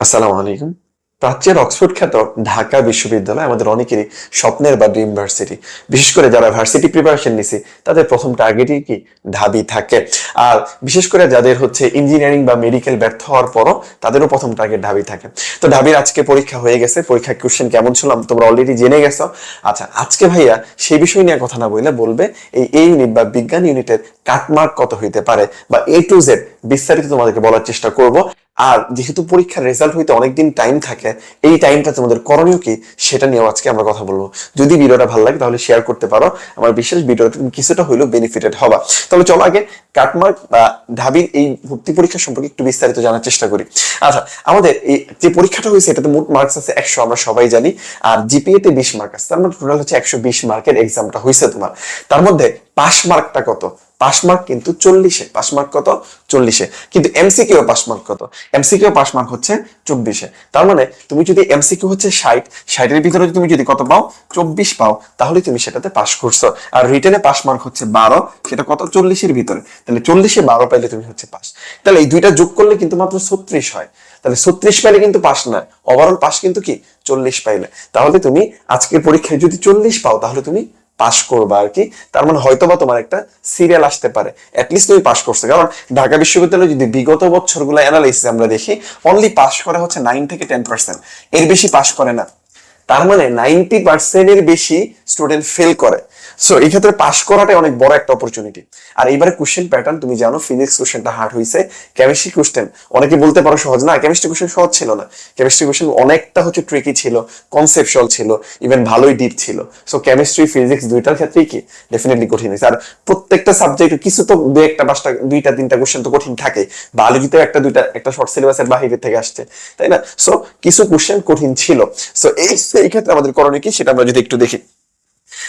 আসসালামু আলাইকুম। প্রাচ্যের অক্সফোর্ড খ্যাত ঢাকা বিশ্ববিদ্যালয় আমাদের অনেকেরই স্বপ্নের বা ড্রিম ভার্সিটি বিশেষ করে যারা ভার্সিটি প্রিপারেশন নিছে, তাদের প্রথম টার্গেটই কি? ঢাবি থাকে। আর বিশেষ করে যাদের হচ্ছে ইঞ্জিনিয়ারিং বা মেডিকেল ব্যর্থ হওয়ার পরও তাদেরও প্রথম টার্গেট ঢাবি থাকে। তো ঢাবির আজকে পরীক্ষা হয়ে গেছে। পরীক্ষা কোশ্চেন কেমন ছিল তোমরা অলরেডি জেনে গেছো। আচ্ছা আজকে ভাইয়া সেই বিষয় নিয়ে কথা না বললে বলবে, এই এই ইউনিট বা বিজ্ঞান ইউনিটের কাটমার্ক কত হইতে পারে? বা এ টু জেড বিস্তারিত তোমাদেরকে বলার চেষ্টা করব। আর যেহেতু পরীক্ষার রেজাল্ট হইতে অনেকদিন টাইম থাকে, এই টাইমটা তোমাদের করণীয় কি সেটা নিয়েও আজকে আমরা কথা বলব। যদি ভিডিওটা ভালো লাগে তাহলে শেয়ার করতে পারো। আমার বিশেষ ভিডিওটা কিছুটা হইলেও বেনিফিটেড হবা। তাহলে চলো আগে কাটমার্ক বা ঢাবির এই ভর্তি পরীক্ষা সম্পর্কে একটু বিস্তারিত জানার চেষ্টা করি। আচ্ছা আমাদের এই যে পরীক্ষাটা হয়েছে, এটাতে মোট মার্কস আছে একশো, আমরা সবাই জানি। আর জিপিএ তে বিশ মার্ক আছে। তার মানে টোটাল হচ্ছে একশো বিশ মার্কের এক্সামটা হয়েছে তোমার। তার মধ্যে পাস মার্কটা কত? পাস মার্ক কিন্তু চল্লিশে। পাস মার্ক কত? চল্লিশে। কিন্তু এমসিকিউ পাস মার্ক কত? এমসিকিউ পাস মার্ক হচ্ছে চব্বিশে। তার মানে তুমি যদি এমসিকিউ হচ্ছে ষাট, ষাটের ভিতরে তুমি যদি কত পাও? চব্বিশ পাও। তাহলে তুমি সেটাতে পাস করছ। আর রিটেনে পাস মার্ক হচ্ছে বারো, সেটা কত? চল্লিশের ভিতরে। তাহলে চল্লিশে বারো পাইলে তুমি হচ্ছে পাস। তাহলে এই দুইটা যোগ করলে কিন্তু মাত্র ছত্রিশ হয়। তাহলে ছত্রিশ পাইলে কিন্তু পাস না। ওভারঅল পাস কিন্তু কি? চল্লিশ পাইলে। তাহলে তুমি আজকের পরীক্ষায় যদি চল্লিশ পাও, তাহলে তুমি পাস করবা আর কি, তার মানে হয়তো বা তোমার একটা সিরিয়াল আসতে পারে অ্যাটলিস্ট তুমি পাশ করছ। কারণ ঢাকা বিশ্ববিদ্যালয়ে যদি বিগত বছরগুলো অ্যানালাইসিস আমরা দেখি অনলি পাশ করে হচ্ছে নাইন থেকে টেন পার্সেন্ট এর বেশি পাশ করে না। তার মানে নাইনটি পার্সেন্টের বেশি স্টুডেন্ট ফেল করে। সো এই ক্ষেত্রে পাস করাটাই অনেক বড় একটা অপরচুনিটি আর এইবারে কোশ্চেন প্যাটার্ন তুমি জানো ফিজিক্স কোশ্চেনটা হার্ড হয়েছে কেমিস্ট্রি কোশ্চেন অনেকে বলতে পারো সহজ না কেমিস্ট্রি কোশ্চেন সহজ ছিল না। কেমিস্ট্রি কোশ্চেন অনেকটা হচ্ছে ট্রিকি ছিল কনসেপচুয়াল ছিল ইভেন ভালোই ডিপ ছিল। সো কেমিস্ট্রি ফিজিক্স দুইটার ক্ষেত্রেই কি? ডেফিনেটলি কঠিন হয়েছে। আর প্রত্যেকটা সাবজেক্ট কিছু তো দুই একটা, পাঁচটা, দুইটা, তিনটা কোশ্চেন তো কঠিন থাকে। বায়োলজিতেও একটা, দুইটা, একটা শর্ট সিলেবাসের বাহিরে থেকে আসছে, তাই না? সো কিছু কোশ্চেন কঠিন ছিল। সো এই এই ক্ষেত্রে আমাদের করণীয় কি? সেটা আমরা যদি একটু দেখি।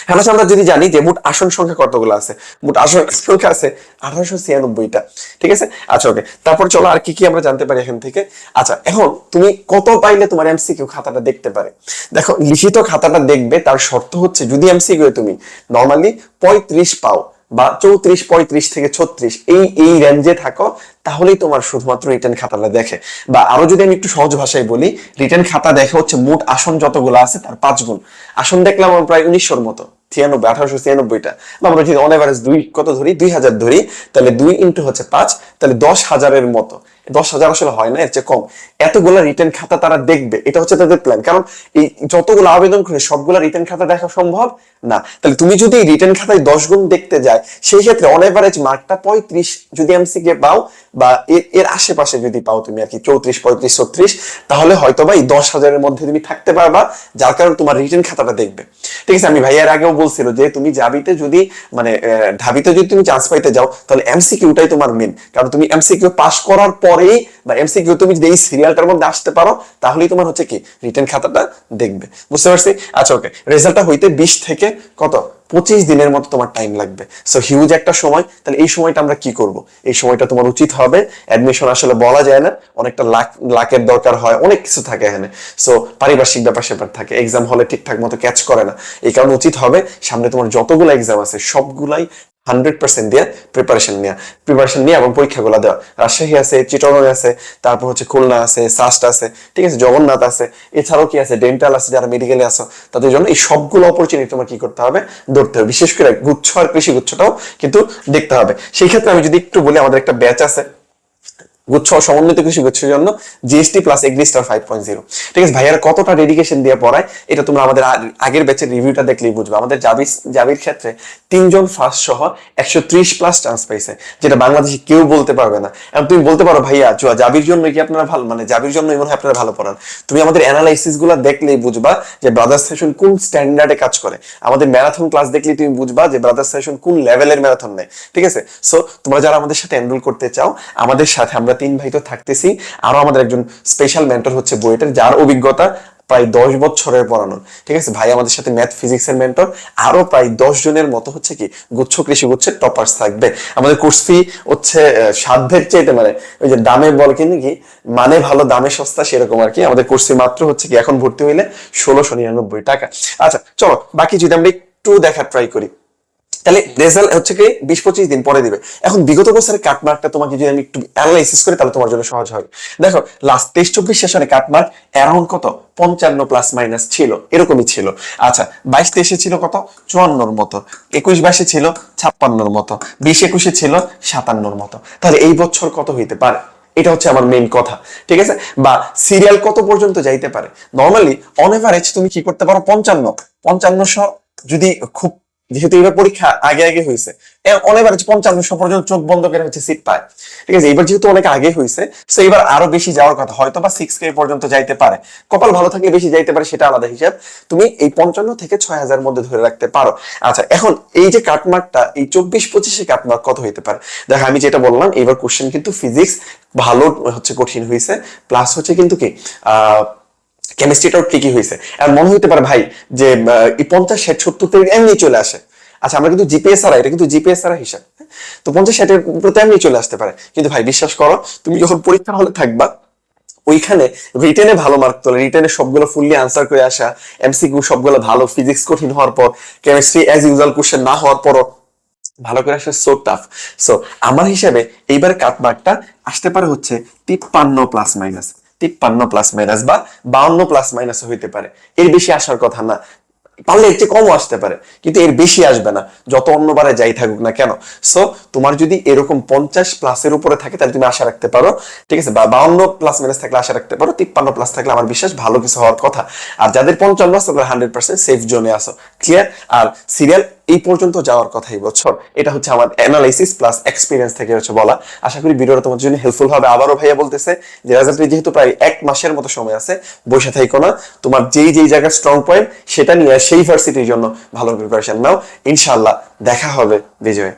হ্যাঁ আমরা যদি জানি যে মোট আসন সংখ্যা কতগুলো আছে? মোট আসন সংখ্যা আছে আঠারোশো ছিয়ানব্বইটা। ঠিক আছে? আচ্ছা ওকে তারপর চলো আর কি কি আমরা জানতে পারি এখান থেকে? আচ্ছা এখন তুমি কত পাইলে তোমার এমসিকিউ খাতাটা দেখতে পারে? দেখো, লিখিত খাতাটা দেখবে, তার শর্ত হচ্ছে যদি এমসিকিউ তুমি নর্মালি পঁয়ত্রিশ পাও। বা চৌত্রিশ, পঁয়ত্রিশ থেকে ছত্রিশ, এই এই রেঞ্জে থাকো, তাহলেই তোমার শুধুমাত্র রিটার্ন খাতাটা দেখে। বা আরও যদি আমি একটু সহজ ভাষায় বলি রিটার্ন খাতা দেখে হচ্ছে মোট আসন যতগুলো আছে, তার পাঁচ গুণ। আসন দেখলাম আমরা প্রায় উনিশশোর মতো, ছিয়ানব্বই, আঠারোশো ছিয়ানব্বইটা। বা আমরা যদি অন দুই, কত ধরি? দুই হাজার ধরি, তাহলে দুই ইন্টু হচ্ছে পাঁচ, তাহলে দশ হাজারের মতো। দশ হাজার আসলে হয় না, এর চেয়ে কম। এতগুলো রিটার্ন খাতা তারা দেখবে, এটা হচ্ছে তাদের প্ল্যান কারণ এই যতগুলো আবেদন করে সবগুলো রিটার্ন খাতা দেখা সম্ভব না। তাহলে তুমি যদি রিটার্ন খাতায় দশ গুণ দেখতে যায়, সেই ক্ষেত্রে অন এভারেজ মার্কটা পঁয়ত্রিশ যদি এমসিকে পাও, বা এর এর আশেপাশে যদি পাও তুমি আর কি, চৌত্রিশ, পঁয়ত্রিশ, ছত্রিশ, তাহলে হয়তো বা এই দশ হাজারের মধ্যে তুমি থাকতে পারবা, যার কারণে তোমার রিটার্ন খাতাটা দেখবে। ঠিক আছে, আমি ভাইয়ার আগেও বলছিল যে তুমি যাবিতে যদি মানে ঢাবিতে যদি তুমি চান্স পাইতে যাও, তাহলে এমসি এমসিকিউটাই তোমার মেন কারণ তুমি এমসিকিউ পাস করার পরেই বা এমসিকিউ তুমি যদি এই সিরিয়ালটার মধ্যে আসতে পারো, তাহলেই তোমার হচ্ছে কি? রিটার্ন খাতাটা দেখবে। বুঝতে পারছি? আচ্ছা ওকে রেজাল্টটা হইতে বিশ থেকে কত? পঁচিশ দিনের মতো তোমার টাইম লাগবে। সো হিউজ একটা সময়। তাহলে এই সময়টা আমরা কি করব? এই সময়টা তোমার উচিত হবে। অ্যাডমিশন আসলে বলা যায় না। অনেকটা লাখ লাখের দরকার হয়। অনেক কিছু থাকে এখানে। সো পারিপার্শ্বিক ব্যাপার স্যাপার থাকে। এক্সাম হলে ঠিকঠাক মতো ক্যাচ করে না। এই কারণে উচিত হবে সামনে তোমার যতগুলো এক্সাম আছে, সবগুলাই হান্ড্রেড পার্সেন্ট দিয়ে প্রিপারেশন নেওয়া প্রিপারেশন নিয়ে এবং পরীক্ষাগুলো দেওয়া। রাজশাহী আছে চিটগং আছে, তারপর হচ্ছে খুলনা আছে সাস্ট আছে, ঠিক আছে, জগন্নাথ আছে, এছাড়াও কি আছে ডেন্টাল আছে, যারা মেডিকেলে আছো, তাদের জন্য এই সবগুলো অপরচুনিটি তোমার কি করতে হবে? ধরতে হবে। বিশেষ করে গুচ্ছ আর কৃষি গুচ্ছটাও কিন্তু দেখতে হবে। সেই ক্ষেত্রে আমি যদি একটু বলি, আমাদের একটা ব্যাচ আছে। গুচ্ছ সমন্বিত কৃষি গুচ্ছের জন্য GST plus Agristar five point zero ঠিক আছে, ভাইয়ার কতটা ডেডিকেশন দিয়ে পড়ায়, এটা তোমরা আমাদের আগের ব্যাচের রিভিউটা দেখলেই বুঝবে। আমাদের জাবির জাবির ক্ষেত্রে তিনজন ফার্স্ট সহ একশো ত্রিশ প্লাস চান্স পাইছে যেটা বাংলাদেশে কেউ বলতে পারবে না। এবং তুমি বলতে পারো, ভাইয়া, জুয়া, জাবির জন্য কি আপনারা ভালো? মানে জাবির জন্য মনে হয় আপনারা ভালো পড়ান। তুমি আমাদের অ্যানালাইসিসগুলো দেখলেই বুঝবা যে ব্রাদার সেশন কোন স্ট্যান্ডার্ডে কাজ করে। আমাদের ম্যারাথন ক্লাস দেখলেই তুমি বুঝবা যে ব্রাদার সেশন কোন লেভেলের ম্যারাথন নেয়। ঠিক আছে? সো তোমরা যারা আমাদের সাথে এনরোল করতে চাও, আমাদের সাথে আমরা তিন ভাই তো থাকতেছি। আরও আমাদের একজন স্পেশাল মেন্টর হচ্ছে বুয়েটের, যার অভিজ্ঞতা প্রায় দশ বছরের পড়ানো ঠিক আছে? ভাই আমাদের সাথে ম্যাথ ফিজিক্স এর মেন্টর আরও প্রায় দশ জনের মতো হচ্ছে কি, গুচ্ছ, কৃষি গুচ্ছের টপার্স থাকবে। আমাদের কোর্স ফি হচ্ছে সাধ্যের চাইতে মানে ওই যে দামে বল কিনে কি মানে ভালো, দামে সস্তা সেরকম আর কি। আমাদের কোর্স ফি মাত্র হচ্ছে কি, এখন ভর্তি হইলে ষোলোশো নিরানব্বই টাকা। আচ্ছা চলো, বাকি যদি আমরা একটু দেখার ট্রাই করি। তাহলে রেজাল্ট হচ্ছে কি, বিশ পঁচিশ দিন পরে দিবে। এখন বিগত বছরের কাটমার্কটা তোমাকে যদি আমি একটু অ্যানালাইসিস করি, তাহলে তোমার জন্য সহজ হবে দেখো লাস্ট তেইশ চব্বিশ সেশনে কাটমার্ক অ্যারাউন্ড কত? পঞ্চান্ন প্লাস মাইনাস ছিল, এরকমই ছিল। আচ্ছা বাইশ তেইশে ছিল কত? চুয়ান্নর মতো। একুশ বাইশে ছিল ছাপ্পান্নর মতো। বিশ একুশে ছিল সাতান্নর মতো। তাহলে এই বছর কত হইতে পারে? এটা হচ্ছে আমার মেইন কথা, ঠিক আছে? বা সিরিয়াল কত পর্যন্ত যাইতে পারে? নর্মালি অন এভারেজ তুমি কি করতে পারো? পঞ্চান্ন। পঞ্চান্নশো যদি খুব যেহেতু এবার পরীক্ষা আগে আগে হয়েছে। অন এভারেজ পঞ্চান্নশো পর্যন্ত চোখ বন্ধ করে হচ্ছে সিট পায়। ঠিক আছে এবার যেহেতু অনেক আগে হয়েছে তো এবার আরও বেশি যাওয়ার কথা হয়তো বা সিক্স কে পর্যন্ত যাইতে পারে। কপাল ভালো থাকলে বেশি যাইতে পারে, সেটা আলাদা হিসাব। তুমি এই পঞ্চান্ন থেকে ছয় হাজার মধ্যে ধরে রাখতে পারো। আচ্ছা এখন এই যে কাটমার্কটা এই চব্বিশ পঁচিশে কাটমার্ক কত হইতে পারে? দেখো, আমি যেটা বললাম এবার কোশ্চেন কিন্তু ফিজিক্স ভালো হচ্ছে কঠিন হয়েছে প্লাস হচ্ছে কিন্তু কি? আহ কেমিস্ট্রিটাও ঠিকই হয়েছে। আর মনে হইতে পারে ভাই যে পঞ্চাশ ষাট, সত্তর থেকে এমনি চলে আসে। আচ্ছা আমরা কিন্তু জিপিএস আর এটা কিন্তু জিপিএস আর হিসাব হ্যাঁ? তো পঞ্চাশ ষাটের উপরে এমনি চলে আসতে পারে। কিন্তু ভাই, বিশ্বাস করো, তুমি যখন পরীক্ষার হলে থাকবা, ওইখানে রিটেনে ভালো মার্ক তোলে রিটেনে সবগুলো ফুললি আনসার করে আসা এমসিকিউ সবগুলো ভালো ফিজিক্স কঠিন হওয়ার পর কেমিস্ট্রি অ্যাজ ইউজুয়াল কোশ্চেন না হওয়ার পরও ভালো করে আসা সো টাফ সো আমার হিসাবে এইবার কাটমার্কটা আসতে পারে হচ্ছে তিপ্পান্ন প্লাস মাইনাস তিপ্পান্ন প্লাস মাইনাস বা বাউন্ন প্লাস মাইনাস হইতে পারে। এর বেশি আসার কথা না। পারলে এর চেয়ে কমও আসতে পারে, কিন্তু এর বেশি আসবে না। যত অন্যবারে যাই থাকুক না কেন। সো তোমার যদি এরকম পঞ্চাশ প্লাসের উপরে থাকে, তাহলে তুমি আশা রাখতে পারো। ঠিক আছে, বা বাউন্ন প্লাস মাইনাস থাকলে আশা রাখতে পারো, তিপ্পান্ন প্লাস থাকলে আমার বিশ্বাস ভালো কিছু হওয়ার কথা। আর যাদের পঞ্চান্ন আছে, তাদের হান্ড্রেড পার্সেন্ট সেফ জোনে আসো ক্লিয়ার আর সিরিয়াল এই পর্যন্ত যাওয়ার কথা এই বছর। এটা হচ্ছে আমার অ্যানালাইসিস প্লাস এক্সপিরিয়েন্স থেকে হচ্ছে বলা। আশা করি ভিডিওটা তোমার জন্য হেল্পফুল হবে। আবারও ভাইয়া বলতেছে যে রেজাল্টের যেহেতু প্রায় এক মাসের মতো সময় আছে, বসে থাকো না। তোমার যেই যেই জায়গায় স্ট্রং পয়েন্ট সেটা নিয়ে সেই ভার্সিটির জন্য ভালো প্রিপারেশন নাও। ইনশাআল্লাহ দেখা হবে বিজয়।